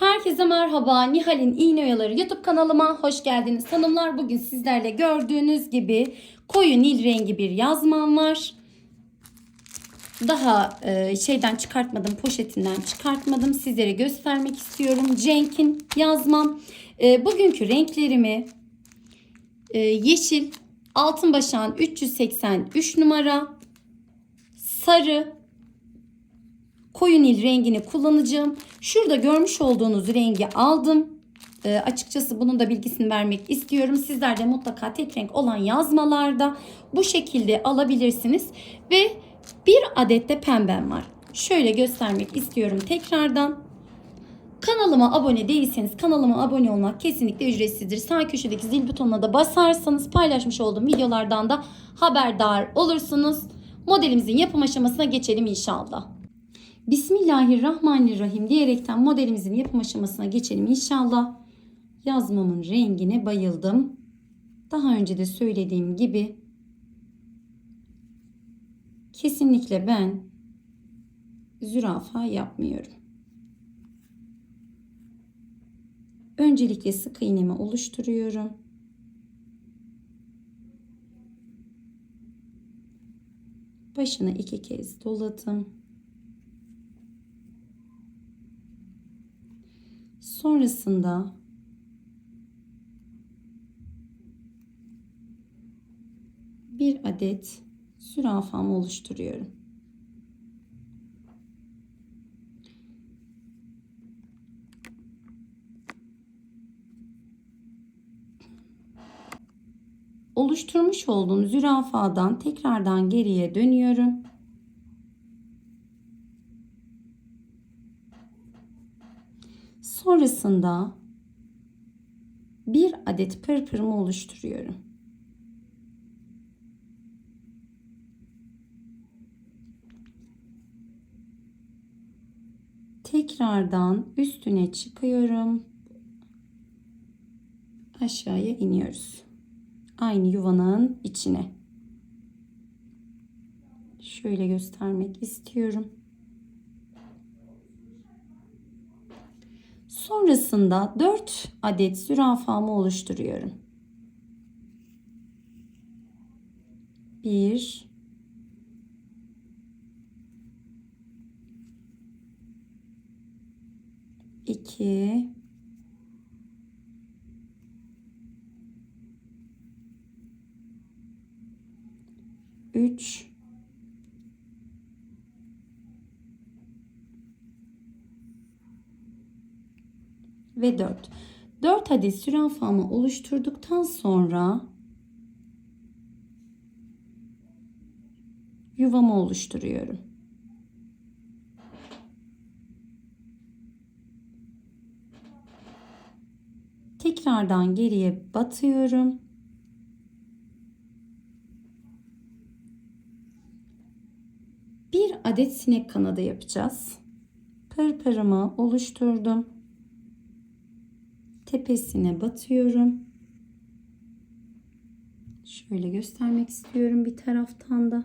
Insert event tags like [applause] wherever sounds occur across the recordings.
Herkese merhaba. Nihal'in İğne Oyaları YouTube kanalıma hoş geldiniz. Hanımlar bugün sizlerle gördüğünüz gibi koyu nil rengi bir yazmam var. Daha e, şeyden çıkartmadım, poşetinden çıkartmadım. Sizlere göstermek istiyorum. Cenk'in yazmam. E, bugünkü renklerimi e, yeşil, altın başağın 383 numara, sarı, koyu nil rengini kullanacağım. Şurada görmüş olduğunuz rengi aldım. E, açıkçası bunun da bilgisini vermek istiyorum. Sizler de mutlaka tek renk olan yazmalarda bu şekilde alabilirsiniz. Ve bir adet de pembem var. Şöyle göstermek istiyorum tekrardan. Kanalıma abone değilseniz kanalıma abone olmak kesinlikle ücretsizdir. Sağ köşedeki zil butonuna da basarsanız paylaşmış olduğum videolardan da haberdar olursunuz. Modelimizin yapım aşamasına geçelim inşallah. Bismillahirrahmanirrahim diyerekten modelimizin yapım aşamasına geçelim inşallah. Yazmamın rengine bayıldım. Daha önce de söylediğim gibi kesinlikle ben zürafa yapmıyorum. Öncelikle sık iğnemi oluşturuyorum. Başına iki kez doladım. Sonrasında bir adet zürafamı oluşturuyorum. Oluşturmuş olduğum zürafadan tekrardan geriye dönüyorum. Sonrasında bir adet pırpırımı oluşturuyorum. Tekrardan üstüne çıkıyorum. Aşağıya iniyoruz. Aynı yuvanın içine. Şöyle göstermek istiyorum. Sonrasında 4 adet zürafamı oluşturuyorum. 1 2 3 ve 4. 4 adet zürafamı oluşturduktan sonra yuvamı oluşturuyorum. Tekrardan geriye batıyorum. Bir adet sinek kanadı yapacağız. Pırpırımı oluşturdum tepesine batıyorum. Şöyle göstermek istiyorum bir taraftan da.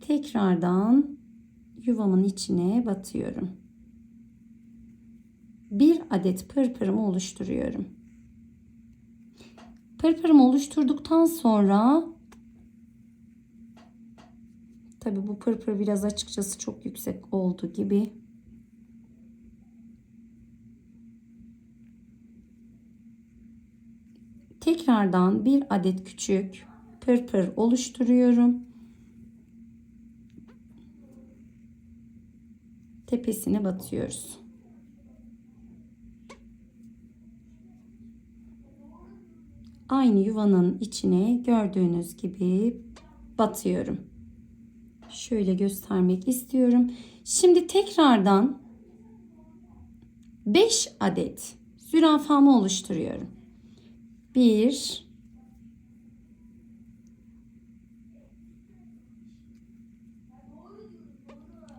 Tekrardan yuvamın içine batıyorum. Bir adet pırpırımı oluşturuyorum. Pırpırımı oluşturduktan sonra tabi bu pırpır biraz açıkçası çok yüksek oldu gibi tekrardan bir adet küçük pırpır oluşturuyorum. Tepesine batıyoruz. Aynı yuvanın içine gördüğünüz gibi batıyorum. Şöyle göstermek istiyorum. Şimdi tekrardan 5 adet zürafamı oluşturuyorum. 1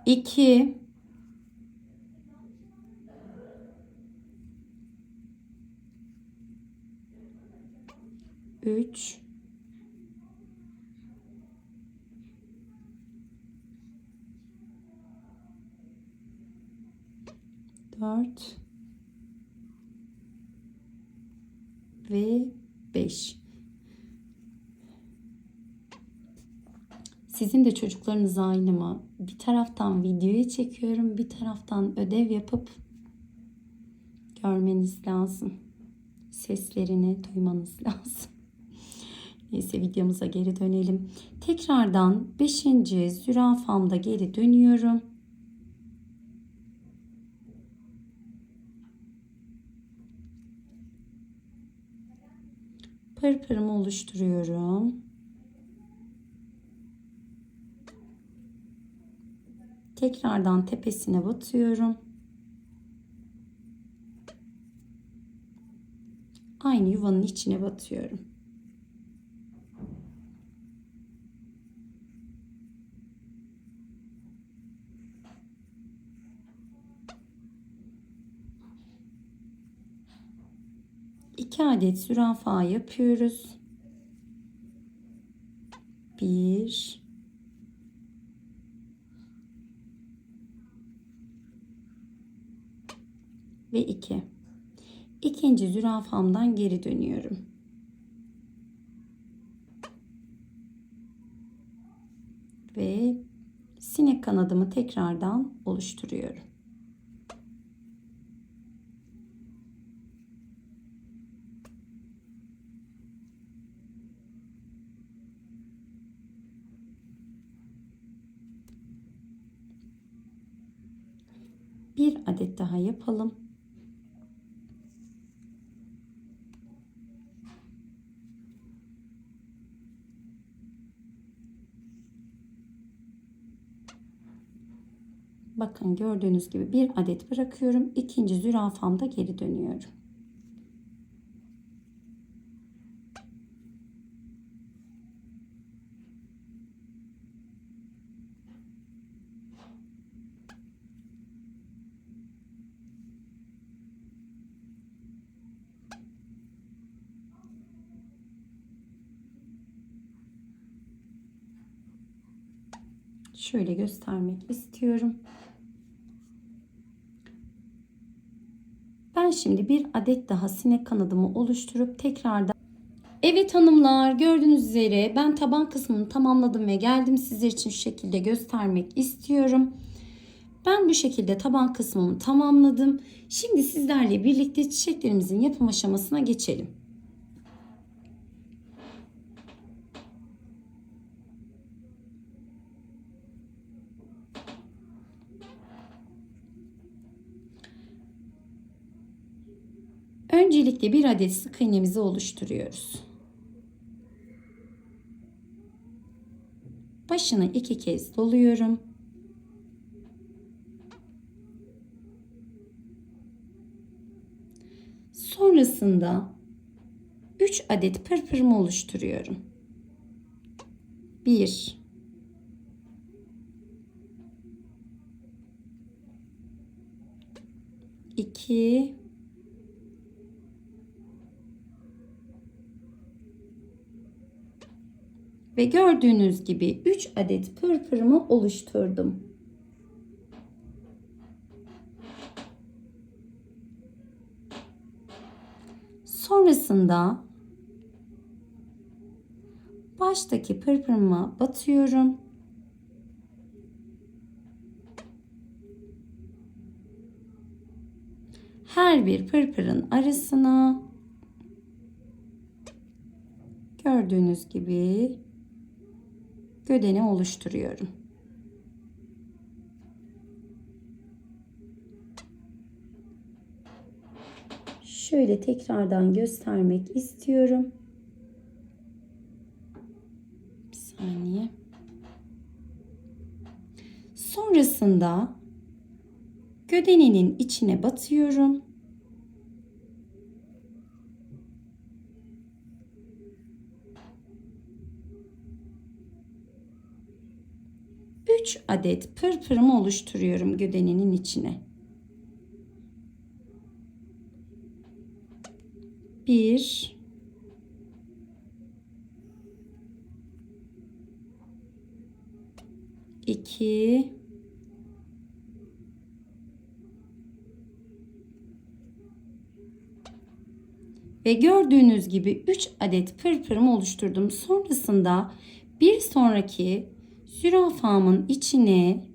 2 3 4 4 ve 5. Sizin de çocuklarınız aynı mı? Bir taraftan videoyu çekiyorum, bir taraftan ödev yapıp görmeniz lazım. Seslerini duymanız [laughs] lazım. Neyse videomuza geri dönelim. Tekrardan 5. zürafamda geri dönüyorum. Pırpırımı oluşturuyorum. Tekrardan tepesine batıyorum. Aynı yuvanın içine batıyorum. İki adet zürafa yapıyoruz. Bir, ve 2. İkinci zürafamdan geri dönüyorum. Ve sinek kanadımı tekrardan oluşturuyorum. Bir adet daha yapalım. Bakın gördüğünüz gibi bir adet bırakıyorum. İkinci zürafamda geri dönüyorum. Şöyle göstermek istiyorum. Ben şimdi bir adet daha sinek kanadımı oluşturup tekrardan Evet hanımlar gördüğünüz üzere ben taban kısmını tamamladım ve geldim sizler için şu şekilde göstermek istiyorum. Ben bu şekilde taban kısmımı tamamladım. Şimdi sizlerle birlikte çiçeklerimizin yapım aşamasına geçelim. Öncelikle bir adet sık iğnemizi oluşturuyoruz. Başını iki kez doluyorum. Sonrasında 3 adet pırpırımı oluşturuyorum. 1 2 Ve gördüğünüz gibi 3 adet pırpırımı oluşturdum. Sonrasında baştaki pırpırıma batıyorum. Her bir pırpırın arasına gördüğünüz gibi gödeni oluşturuyorum. Şöyle tekrardan göstermek istiyorum. Bir saniye. Sonrasında gödeninin içine batıyorum. 3 adet pırpırımı oluşturuyorum gödeninin içine. 1 2 ve gördüğünüz gibi 3 adet pırpırımı oluşturdum. Sonrasında bir sonraki zürafamın içine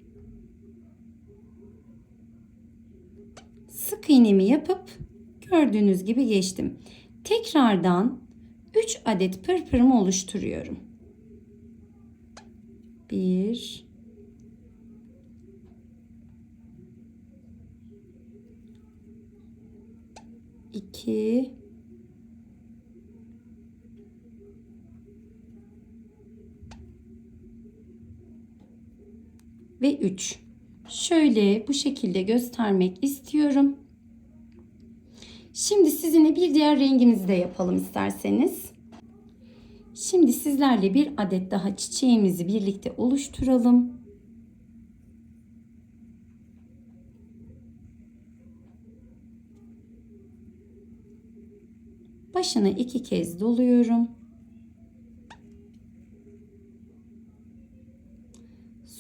sık iğnemi yapıp gördüğünüz gibi geçtim. Tekrardan 3 adet pırpırımı oluşturuyorum. 1 2 ve 3. Şöyle bu şekilde göstermek istiyorum. Şimdi sizinle bir diğer rengimizi de yapalım isterseniz. Şimdi sizlerle bir adet daha çiçeğimizi birlikte oluşturalım. Başına iki kez doluyorum.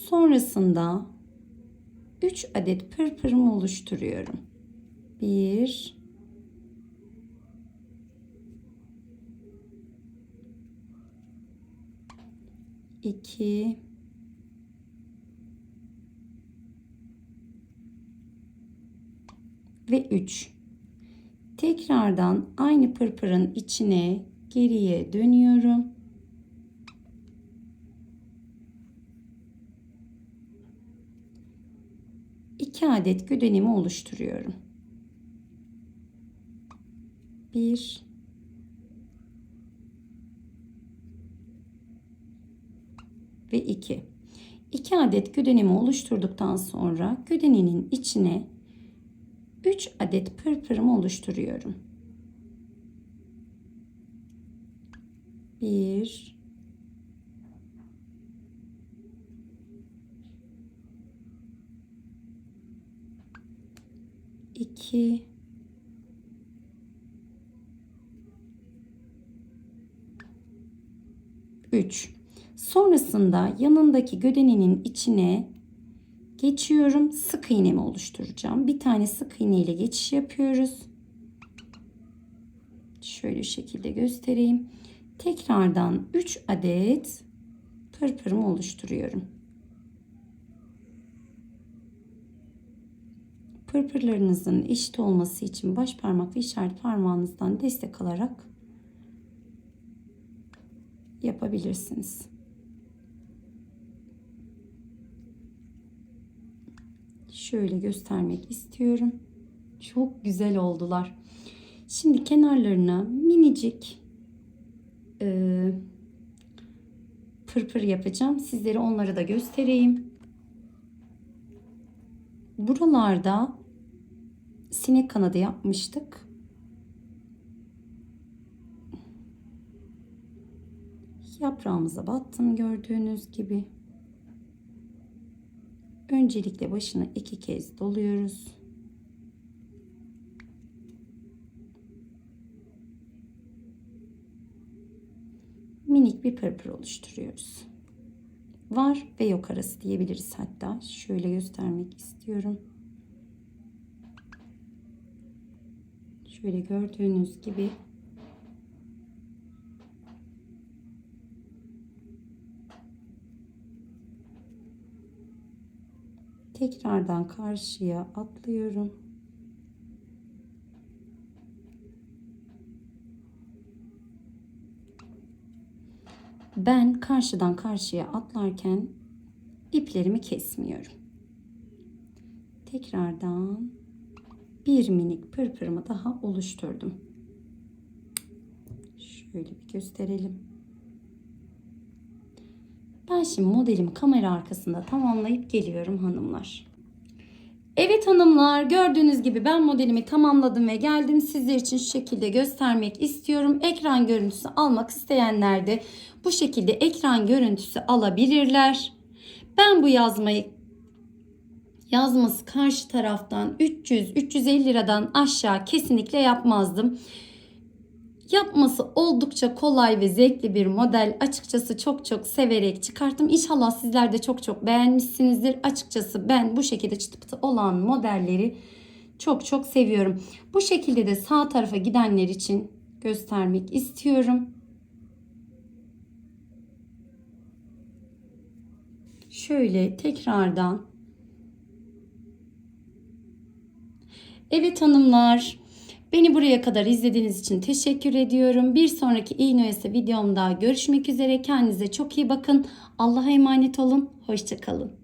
Sonrasında 3 adet pırpırımı oluşturuyorum. 1 2 ve 3 tekrardan aynı pırpırın içine geriye dönüyorum. İki adet güdenimi oluşturuyorum. Bir ve 2. 2 adet güdenimi oluşturduktan sonra güdeninin içine 3 adet pırpırımı oluşturuyorum. 1 2 3 Sonrasında yanındaki gödeninin içine geçiyorum. Sık iğnemi oluşturacağım. Bir tane sık iğne ile geçiş yapıyoruz. Şöyle şekilde göstereyim. Tekrardan 3 adet pırpırımı oluşturuyorum. Pırpırlarınızın eşit olması için baş parmak ve işaret parmağınızdan destek alarak yapabilirsiniz. Şöyle göstermek istiyorum. Çok güzel oldular. Şimdi kenarlarına minicik e, pırpır yapacağım. Sizlere onları da göstereyim. Buralarda sinek kanadı yapmıştık. Yaprağımıza battım gördüğünüz gibi. Öncelikle başına iki kez doluyoruz. Minik bir pırpır oluşturuyoruz. Var ve yok arası diyebiliriz hatta. Şöyle göstermek istiyorum. Şöyle gördüğünüz gibi tekrardan karşıya atlıyorum. Ben karşıdan karşıya atlarken iplerimi kesmiyorum. Tekrardan bir minik pırpırımı daha oluşturdum. Şöyle bir gösterelim. Ben şimdi modelimi kamera arkasında tamamlayıp geliyorum hanımlar. Evet hanımlar gördüğünüz gibi ben modelimi tamamladım ve geldim. Sizler için şu şekilde göstermek istiyorum. Ekran görüntüsü almak isteyenler de bu şekilde ekran görüntüsü alabilirler. Ben bu yazmayı yazması karşı taraftan 300-350 liradan aşağı kesinlikle yapmazdım. Yapması oldukça kolay ve zevkli bir model. Açıkçası çok çok severek çıkarttım. İnşallah sizler de çok çok beğenmişsinizdir. Açıkçası ben bu şekilde çıtı pıtı olan modelleri çok çok seviyorum. Bu şekilde de sağ tarafa gidenler için göstermek istiyorum. Şöyle tekrardan Evet hanımlar, beni buraya kadar izlediğiniz için teşekkür ediyorum. Bir sonraki iğne oyası videomda görüşmek üzere. Kendinize çok iyi bakın. Allah'a emanet olun. Hoşçakalın.